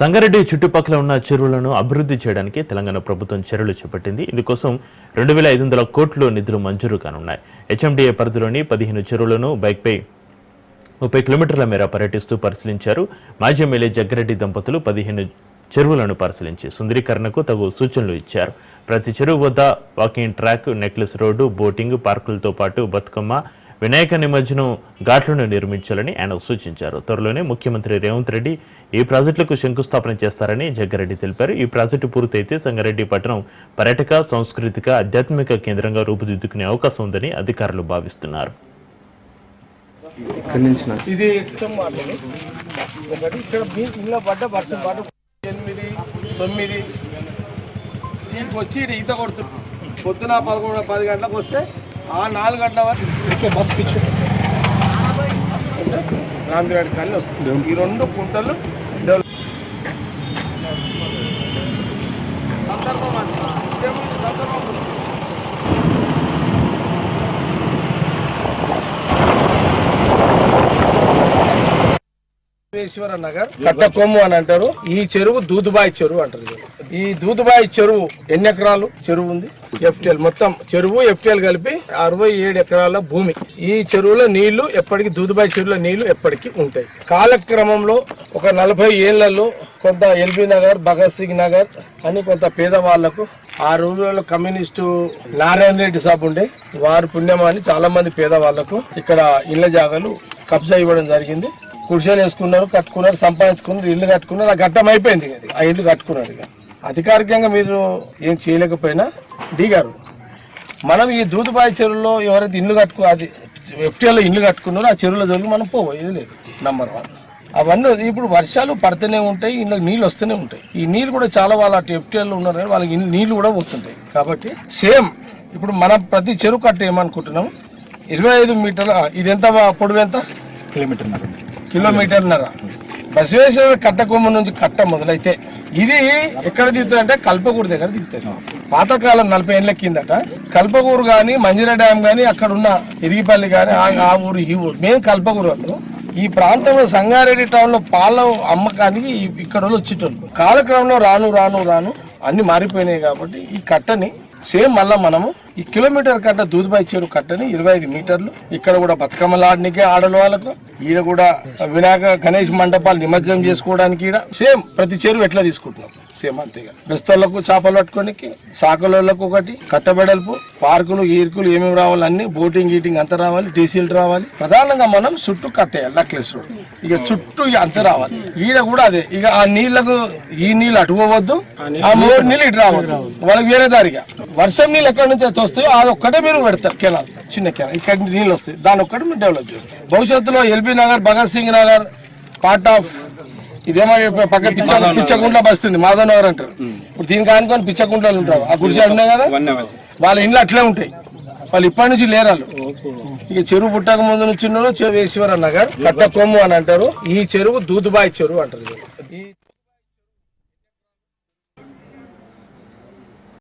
సంగారెడ్డి చుట్టుపక్కల ఉన్న చెరువులను అభివృద్ధి చేయడానికి తెలంగాణ ప్రభుత్వం చర్యలు చేపట్టింది. ఇందుకోసం రెండు వేల ఐదు వందల కోట్లు నిధులు మంజూరు కానున్నాయి. హెచ్ఎండిఏ పరిధిలోని పదిహేను చెరువులను బైక్పై ముప్పై కిలోమీటర్ల మేర పర్యటిస్తూ పరిశీలించారు. మాజీ ఎమ్మెల్యే జగ్గారెడ్డి దంపతులు పదిహేను చెరువులను పరిశీలించి సుందరీకరణకు తగు సూచనలు ఇచ్చారు. ప్రతి చెరువు వద్ద walking track necklace road boating పార్కులతో పాటు బతుకమ్మ వినాయక నిమజ్జనం ఘాట్లను నిర్మించాలని ఆయన సూచించారు. త్వరలోనే ముఖ్యమంత్రి రేవంత్ రెడ్డి ఈ ప్రాజెక్టులకు శంకుస్థాపన చేస్తారని జగ్గారెడ్డి తెలిపారు. ఈ ప్రాజెక్టు పూర్తయితే సంగారెడ్డి పట్టణం పర్యాటక సాంస్కృతిక ఆధ్యాత్మిక కేంద్రంగా రూపుదిద్దుకునే అవకాశం ఉందని అధికారులు భావిస్తున్నారు. ఇది ఇక్కడ పడ్డ వర్షం ఎనిమిది తొమ్మిది. దీనికి వచ్చి ఈడ ఈత కొడుతుంది పొద్దున పదకొండు పది గంటలకు వస్తే నాలుగు గంటల వరకు బస్ పిచ్ రాందిరాడి కళ్ళు వస్తుంది. ఈ రెండు కుంటలు డెవలప్ నగర్ కట్టకొమ్ము అని అంటారు. ఈ చెరువు దూదుబాయి చెరువు అంటారు. ఈ దూదుబాయి చెరువు ఎన్ని ఎకరాలు? చెరువు ఉంది. ఎఫ్టిఎల్. మొత్తం చెరువు ఎఫ్టిఎల్ కలిపి అరవై ఏడు ఎకరాల భూమి. ఈ చెరువులో నీళ్ళు ఎప్పటికీ దూదుబాయి చెరువులో నీళ్ళు ఎప్పటికీ ఉంటాయి. కాలక్రమంలో ఒక నలభై ఏళ్ళలో కొంత ఎల్బీ నగర్ భగత్ సింగ్ నగర్ అని కొంత పేదవాళ్ళకు ఆ రోజుల్లో కమ్యూనిస్టు నారాయణ రెడ్డి సాబ్ ఉండే వారు పుణ్యమాని చాలా మంది పేదవాళ్ళకు ఇక్కడ ఇళ్ళ జాగాలు కబ్జా ఇవ్వడం జరిగింది. కుర్చీలు వేసుకున్నారు కట్టుకున్నారు సంపాదించుకున్నారు ఇల్లు కట్టుకున్నారు ఆ ఘట్టం అయిపోయింది ఆ ఇల్లు కట్టుకున్నారు ఇక. అధికారికంగా మీరు ఏం చేయలేకపోయినా డి గారు మనం ఈ దూదుబాయి చెరువులో ఎవరైతే ఇల్లు కట్టుకు అది ఎఫ్టీఎల్లో ఇల్లు కట్టుకున్నారో ఆ చెరువుల జోలికి మనం పోయేది లేదు. నంబర్ వన్ అవన్నీ ఇప్పుడు వర్షాలు పడుతూనే ఉంటాయి ఇంట్లో నీళ్ళు వస్తూనే ఉంటాయి. ఈ నీళ్ళు కూడా చాలా వాళ్ళు అటు ఎఫ్టీఎల్లో ఉన్నారు కానీ వాళ్ళకి నీళ్ళు కూడా వస్తుంటాయి కాబట్టి సేమ్ ఇప్పుడు మనం ప్రతి చెరువు కట్ట ఏమనుకుంటున్నాం ఇరవై ఐదు మీటర్ల ఇది ఎంత పొడవు ఎంత? కిలోమీటర్ కిలోమీటర్న్నర. బసవేశ్వర కట్టకొమ్మ నుంచి కట్ట మొదలైతే ఇది ఎక్కడ దిగుతుంది అంటే కల్పగూరు దగ్గర దిగుతుంది. పాతకాలం నలభై ఏళ్ళ కిందట కల్పగూరు కానీ మంజిర డ్యామ్ కానీ అక్కడ ఉన్న ఇరిగిపల్లి కానీ ఆ ఊరు ఈ ఊరు. మేము కల్పగూరు వాళ్ళు ఈ ప్రాంతంలో సంగారెడ్డి టౌన్లో పాల అమ్మకానికి ఇక్కడ వచ్చేటోళ్ళు. కాలక్రమంలో రాను రాను రాను అన్ని మారిపోయినాయి కాబట్టి ఈ కట్టని సేమ్ మళ్ళా మనము ఈ కిలోమీటర్ కట్ట దూదుబాయి చెరువు కట్టని ఇరవై ఐదు మీటర్లు ఇక్కడ కూడా బతుకమ్మలాడనికే ఆడల వాళ్ళకు ఈడ కూడా వినాయక గణేష్ మండపాలు నిమజ్జనం చేసుకోవడానికి ఈడ సేమ్ ప్రతి చెరువు ఎట్లా తీసుకుంటున్నాం. సేమ్ అంతేగా బెస్తోళ్ళకు చేపలు పట్టుకోనికి సాకలోళ్ళకు ఒకటి కట్టబెడల్పు పార్కులు ఈర్కులు ఏమేమి రావాలి అన్ని బోటింగ్ గీటింగ్ అంతా రావాలి డీసీలు రావాలి. ప్రధానంగా మనం చుట్టూ కట్టేయాలి నక్లెస్ రోడ్ ఇక చుట్టూ ఇక అంతా రావాలి. ఈడ కూడా అదే. ఇక ఆ నీళ్ళకు ఈ నీళ్ళు అటు పోవద్దు ఆ మూడు నీళ్ళు ఇటు రావద్దు. వాళ్ళకి వేరే దారిగా వర్షం నీళ్ళు ఎక్కడి నుంచి అయితే వస్తాయో అది ఒక్కటే మీరు పెడతారు కెనాల్ చిన్న కెనాల్. ఇక్కడ నీళ్ళు వస్తాయి దాని ఒక్కటి మీరు డెవలప్ చేస్తారు. భవిష్యత్తులో LB Nagar Bhagat Singh Nagar part of ఇదేమో పక్క పిచ్చ పిచ్చకుంట్ల బస్తుంది. మాధవ్ నగర్ అంటారు. ఇప్పుడు దీనికి ఆనుకొని పిచ్చకుంటలు ఉంటారు. ఆ గుడిసె ఉన్నాయి కదా? వాళ్ళ ఇండ్లు అట్లే ఉంటాయి. వాళ్ళు ఇప్పటి నుంచి లేరు వాళ్ళు. ఇక చెరువు పుట్టక ముందు నుంచి చెరువు ఈశ్వర నగర్ కట్టకొమ్ము అని అంటారు. ఈ చెరువు దూదుబాయి చెరువు అంటారు.